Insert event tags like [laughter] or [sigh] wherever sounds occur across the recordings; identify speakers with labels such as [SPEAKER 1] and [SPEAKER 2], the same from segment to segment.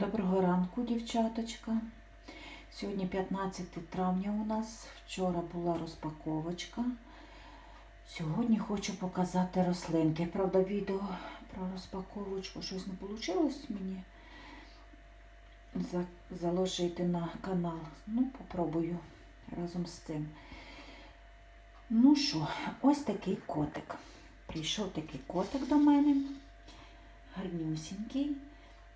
[SPEAKER 1] Доброго ранку, дівчаточка. Сьогодні 15 травня у нас. Вчора була розпаковочка. Сьогодні хочу показати рослинки. Правда, відео про розпаковочку щось не вийшло мені за- заложити на канал. Ну, попробую разом з цим. Ну що, ось такий котик. Прийшов такий котик до мене. Гарнюсінький.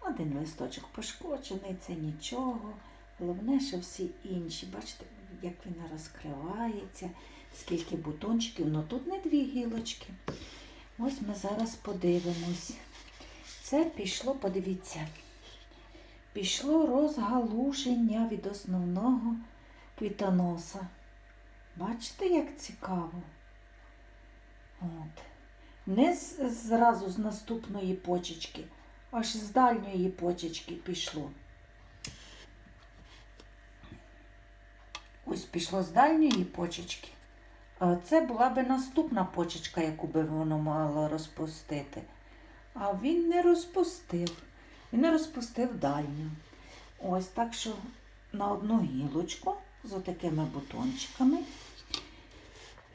[SPEAKER 1] Один листочок пошкоджений, це нічого. Головне, що всі інші. Бачите, як він розкривається, скільки бутончиків. Ну тут не дві гілочки. Ось ми зараз подивимось. Це пішло, подивіться, пішло розгалуження від основного квітоноса. Бачите, як цікаво? От. Не зразу з наступної почечки, аж з дальньої почечки пішло. Ось пішло з дальньої почечки. Це була би наступна почечка, яку би воно мало розпустити. А він не розпустив. Він не розпустив дальню. Ось так що на одну гілочку з отакими бутончиками.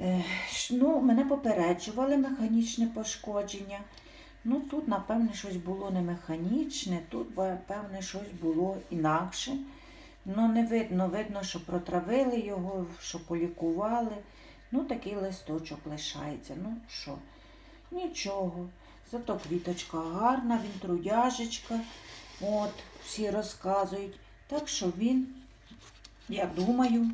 [SPEAKER 1] Е, Ну, мене попереджували механічне пошкодження. Ну, тут, напевне, щось було не механічне, тут, певне, щось було інакше. Ну, не видно, видно, що протравили його, що полікували. Ну, такий листочок лишається. Ну, що? Нічого. Зато квіточка гарна, він трудяжечка. От, всі розказують. Так що він, я думаю,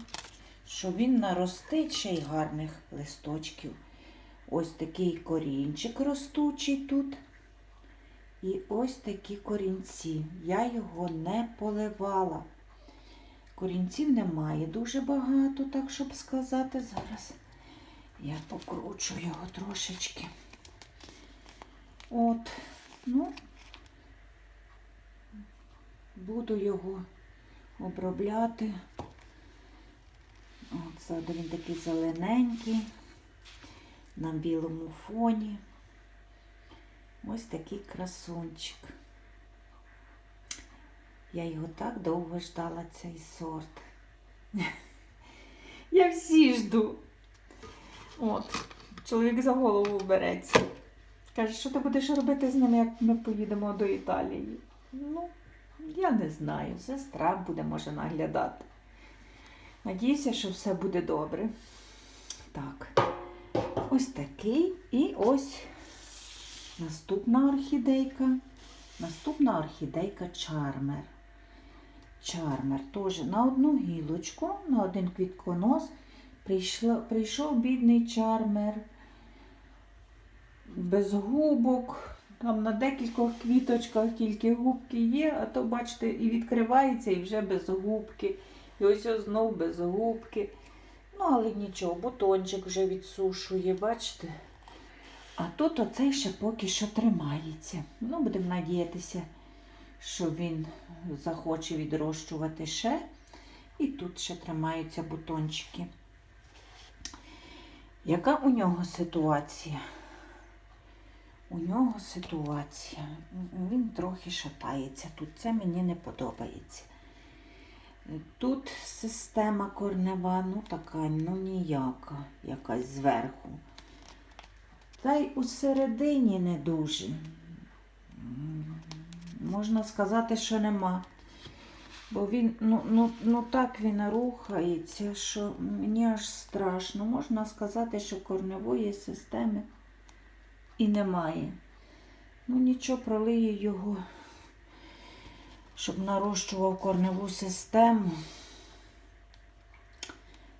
[SPEAKER 1] що він наростить ще й гарних листочків. Ось такий корінчик ростучий тут. І ось такі корінці. Я його не поливала. Корінців немає дуже багато, так щоб сказати. Зараз я покручу його трошечки. От, ну, буду його обробляти. От, ззаду він такий зелененький, на білому фоні. Ось такий красунчик. Я його так довго ждала, цей сорт. [laughs] Я всі жду. От, чоловік за голову береться. Каже, що ти будеш робити з ним, як ми поїдемо до Італії? Ну, я не знаю. Сестра буде, може, наглядати. Надіюся, що все буде добре. Так, ось такий. І ось наступна орхідейка. Наступна орхідейка Чармер. Чармер теж на одну гілочку, на один квітконос прийшло, прийшов бідний чармер без губок. Там на декількох квіточках тільки губки є, а то, бачите, і відкривається, і вже без губки. І ось ось знов без губки. Ну, але нічого, бутончик вже відсушує, бачите? А тут оцей ще поки що тримається. Ну, будемо надіятися, що він захоче відрощувати ще. І тут ще тримаються бутончики. Яка у нього ситуація? У нього ситуація. Він трохи шатається. Тут це мені не подобається. Тут система корнева, ну така, ну ніяка, якась зверху. Та й у середині не дуже. Можна сказати, що нема. Бо він, ну, ну, ну так він рухається, що мені аж страшно. Можна сказати, що корневої системи і немає. Ну нічого, пролию його, щоб нарощував корневу систему.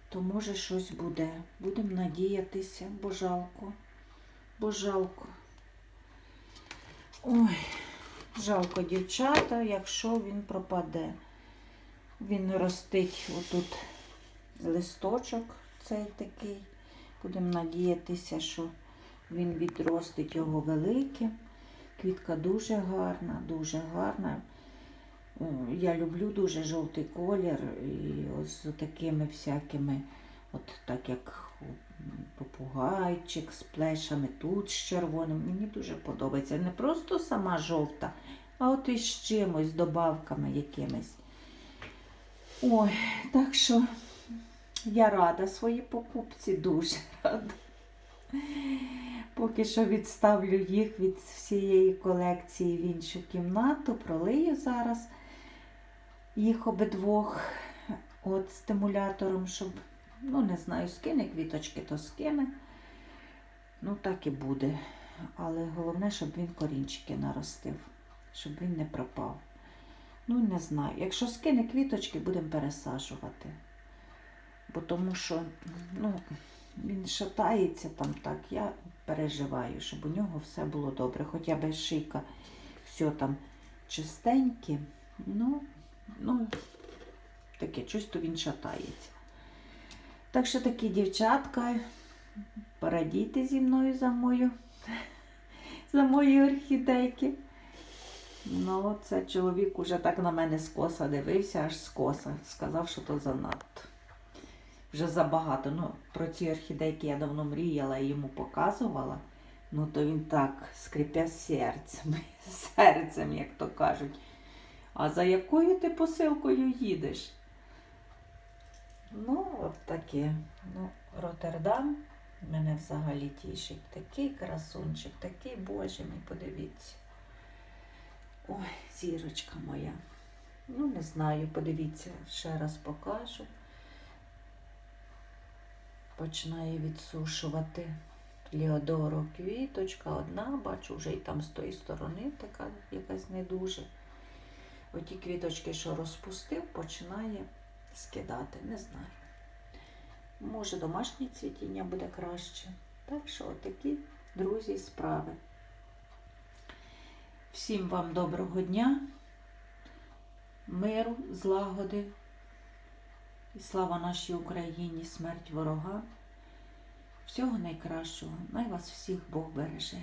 [SPEAKER 1] То може щось буде. Будемо надіятися, бо жалко. Бо жалко. Ой, жалко дівчата, якщо він пропаде. Він ростить отут листочок цей такий. Будемо надіятися, що він відростить його велике. Квітка дуже гарна, дуже гарна. Е, Я люблю дуже жовтий колір і ось з такими всякими, от так як попугайчик з плешами, тут з червоним. Мені дуже подобається. Не просто сама жовта, а от чимось, з добавками якимись. Ой, так що я рада своїй покупці, дуже рада. Поки що відставлю їх від всієї колекції в іншу кімнату, пролию зараз їх обидвох от стимулятором, щоб, ну не знаю, скине квіточки, то скине. Ну, так і буде. Але головне, щоб він корінчики наростив, щоб він не пропав. Ну, не знаю. Якщо скине квіточки, будемо пересаджувати. Бо тому що, ну, він шатається там так. Я переживаю, щоб у нього все було добре. Хоча без шийка все там чистеньке. Ну, ну, таке, щось то він шатається. Так що такі дівчатка, порадійте зі мною за мою, [laughs] за мої орхідейки. Ну, це чоловік уже так на мене скоса дивився, аж скоса. Сказав, що то занадто. Вже забагато. Ну, про ці орхідейки я давно мріяла і йому показувала. Ну, то він так скрипя серцем, [laughs] серцем, як то кажуть. А за якою ти посилкою їдеш? Ну, от таке. Ну, Роттердам мене взагалі тішить. Такий красунчик, такий боже мій, подивіться. Ой, зірочка моя. Ну, не знаю, подивіться, ще раз покажу. Починає відсушувати Ліодоро квіточка одна, бачу, вже і там з тої сторони така якась не дуже. Оті квіточки, що розпустив, починає скидати. Не знаю. Може, домашнє цвітіння буде краще. Так що, такі, друзі, справи. Всім вам доброго дня, миру, злагоди і слава нашій Україні, смерть ворога. Всього найкращого. Най вас всіх Бог береже.